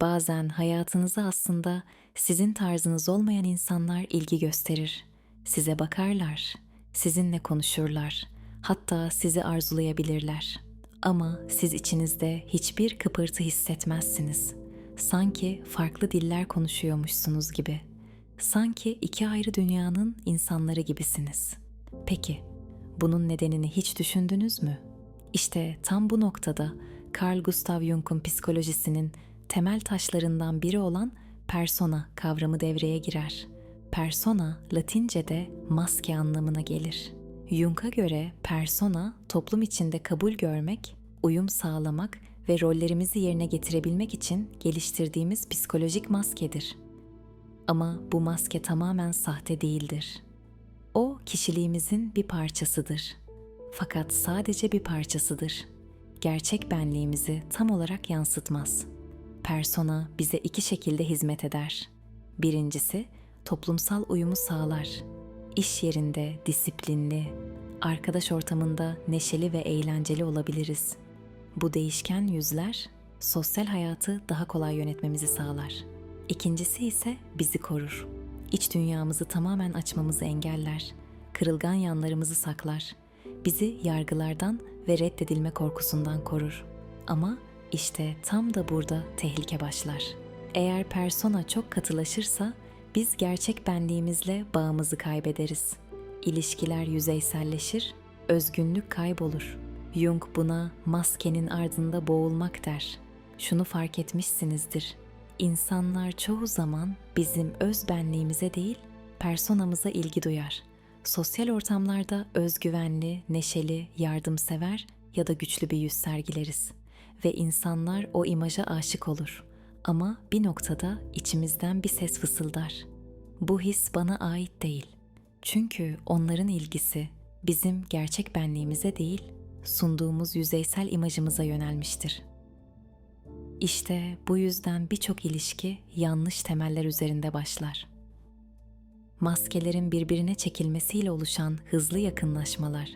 Bazen hayatınıza aslında sizin tarzınız olmayan insanlar ilgi gösterir. Size bakarlar, sizinle konuşurlar, hatta sizi arzulayabilirler. Ama siz içinizde hiçbir kıpırtı hissetmezsiniz. Sanki farklı diller konuşuyormuşsunuz gibi. Sanki iki ayrı dünyanın insanları gibisiniz. Peki, bunun nedenini hiç düşündünüz mü? İşte tam bu noktada Carl Gustav Jung'un psikolojisinin temel taşlarından biri olan persona kavramı devreye girer. Persona Latince'de maske anlamına gelir. Jung'a göre persona toplum içinde kabul görmek, uyum sağlamak ve rollerimizi yerine getirebilmek için geliştirdiğimiz psikolojik maskedir. Ama bu maske tamamen sahte değildir. O kişiliğimizin bir parçasıdır. Fakat sadece bir parçasıdır. Gerçek benliğimizi tam olarak yansıtmaz. Persona bize iki şekilde hizmet eder. Birincisi, toplumsal uyumu sağlar. İş yerinde disiplinli, arkadaş ortamında neşeli ve eğlenceli olabiliriz. Bu değişken yüzler sosyal hayatı daha kolay yönetmemizi sağlar. İkincisi ise bizi korur. İç dünyamızı tamamen açmamızı engeller. Kırılgan yanlarımızı saklar. Bizi yargılardan ve reddedilme korkusundan korur. Ama işte tam da burada tehlike başlar. Eğer persona çok katılaşırsa biz gerçek benliğimizle bağımızı kaybederiz. İlişkiler yüzeyselleşir, özgünlük kaybolur. Jung buna maskenin ardında boğulmak der. Şunu fark etmişsinizdir. İnsanlar çoğu zaman bizim öz benliğimize değil, personamıza ilgi duyar. Sosyal ortamlarda özgüvenli, neşeli, yardımsever ya da güçlü bir yüz sergileriz ve insanlar o imaja aşık olur. Ama bir noktada içimizden bir ses fısıldar. Bu his bana ait değil. Çünkü onların ilgisi bizim gerçek benliğimize değil, sunduğumuz yüzeysel imajımıza yönelmiştir. İşte bu yüzden birçok ilişki yanlış temeller üzerinde başlar. Maskelerin birbirine çekilmesiyle oluşan hızlı yakınlaşmalar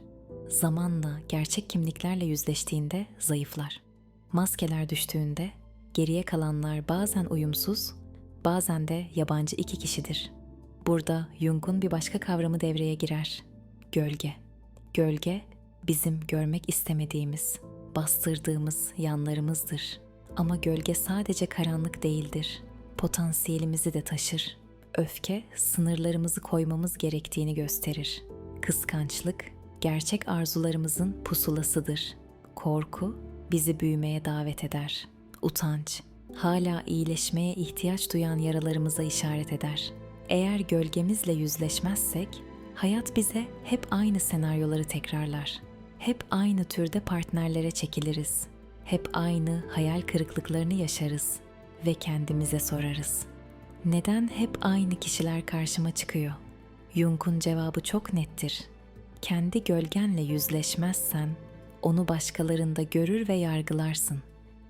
zamanla gerçek kimliklerle yüzleştiğinde zayıflar. Maskeler düştüğünde geriye kalanlar bazen uyumsuz, bazen de yabancı iki kişidir. Burada Jung'un bir başka kavramı devreye girer. Gölge. Gölge bizim görmek istemediğimiz, bastırdığımız yanlarımızdır. Ama gölge sadece karanlık değildir. Potansiyelimizi de taşır. Öfke sınırlarımızı koymamız gerektiğini gösterir. Kıskançlık gerçek arzularımızın pusulasıdır. Korku bizi büyümeye davet eder. Utanç hala iyileşmeye ihtiyaç duyan yaralarımıza işaret eder. Eğer gölgemizle yüzleşmezsek hayat bize hep aynı senaryoları tekrarlar. Hep aynı türde partnerlere çekiliriz. Hep aynı hayal kırıklıklarını yaşarız ve kendimize sorarız. Neden hep aynı kişiler karşıma çıkıyor? Jung'un cevabı çok nettir. Kendi gölgenle yüzleşmezsen onu başkalarında görür ve yargılarsın.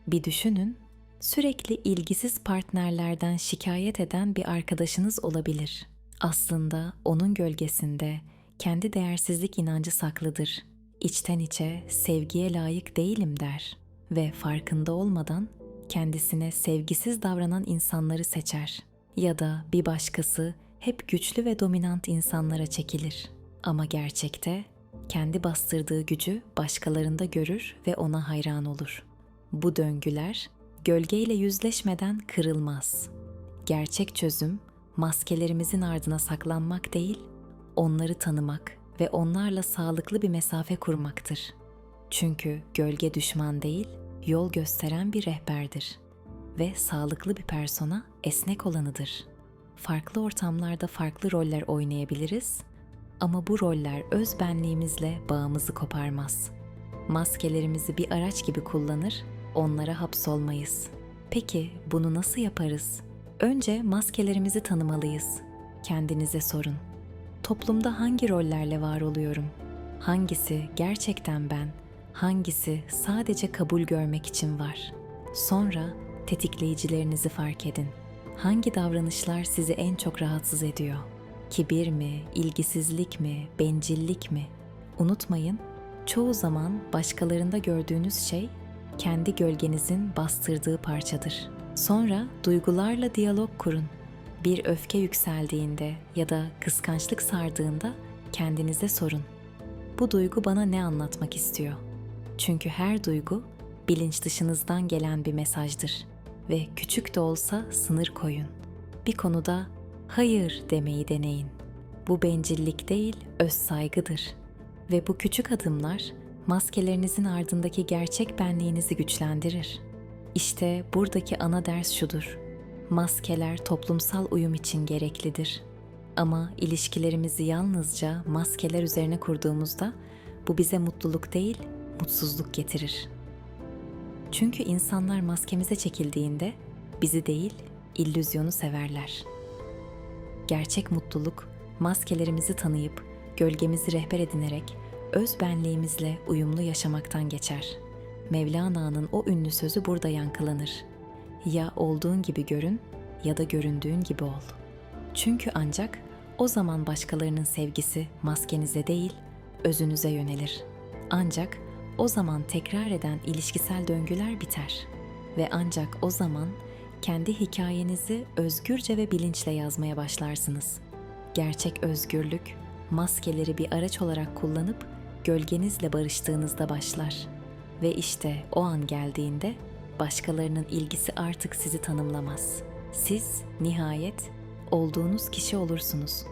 Bir düşünün, sürekli ilgisiz partnerlerden şikayet eden bir arkadaşınız olabilir. Aslında onun gölgesinde kendi değersizlik inancı saklıdır. İçten içe sevgiye layık değilim der ve farkında olmadan kendisine sevgisiz davranan insanları seçer. Ya da bir başkası hep güçlü ve dominant insanlara çekilir. Ama gerçekte kendi bastırdığı gücü başkalarında görür ve ona hayran olur. Bu döngüler gölgeyle yüzleşmeden kırılmaz. Gerçek çözüm maskelerimizin ardına saklanmak değil, onları tanımak ve onlarla sağlıklı bir mesafe kurmaktır. Çünkü gölge düşman değil, yol gösteren bir rehberdir ve sağlıklı bir persona esnek olanıdır. Farklı ortamlarda farklı roller oynayabiliriz ama bu roller öz benliğimizle bağımızı koparmaz. Maskelerimizi bir araç gibi kullanır, onlara hapsolmayız. Peki bunu nasıl yaparız? Önce maskelerimizi tanımalıyız. Kendinize sorun. Toplumda hangi rollerle var oluyorum? Hangisi gerçekten ben? Hangisi sadece kabul görmek için var? Sonra tetikleyicilerinizi fark edin. Hangi davranışlar sizi en çok rahatsız ediyor? Kibir mi, ilgisizlik mi, bencillik mi? Unutmayın, çoğu zaman başkalarında gördüğünüz şey kendi gölgenizin bastırdığı parçadır. Sonra duygularla diyalog kurun. Bir öfke yükseldiğinde ya da kıskançlık sardığında kendinize sorun. Bu duygu bana ne anlatmak istiyor? Çünkü her duygu bilinç dışınızdan gelen bir mesajdır ve küçük de olsa sınır koyun. Bir konuda hayır demeyi deneyin. Bu bencillik değil, öz saygıdır. Ve bu küçük adımlar maskelerinizin ardındaki gerçek benliğinizi güçlendirir. İşte buradaki ana ders şudur. Maskeler toplumsal uyum için gereklidir. Ama ilişkilerimizi yalnızca maskeler üzerine kurduğumuzda bu bize mutluluk değil, mutsuzluk getirir. Çünkü insanlar maskemize çekildiğinde bizi değil, illüzyonu severler. Gerçek mutluluk maskelerimizi tanıyıp gölgemizi rehber edinerek öz benliğimizle uyumlu yaşamaktan geçer. Mevlana'nın o ünlü sözü burada yankılanır. Ya olduğun gibi görün ya da göründüğün gibi ol. Çünkü ancak o zaman başkalarının sevgisi maskenize değil, özünüze yönelir. Ancak o zaman tekrar eden ilişkisel döngüler biter ve ancak o zaman kendi hikayenizi özgürce ve bilinçle yazmaya başlarsınız. Gerçek özgürlük maskeleri bir araç olarak kullanıp gölgenizle barıştığınızda başlar. Ve işte o an geldiğinde başkalarının ilgisi artık sizi tanımlamaz. Siz nihayet olduğunuz kişi olursunuz.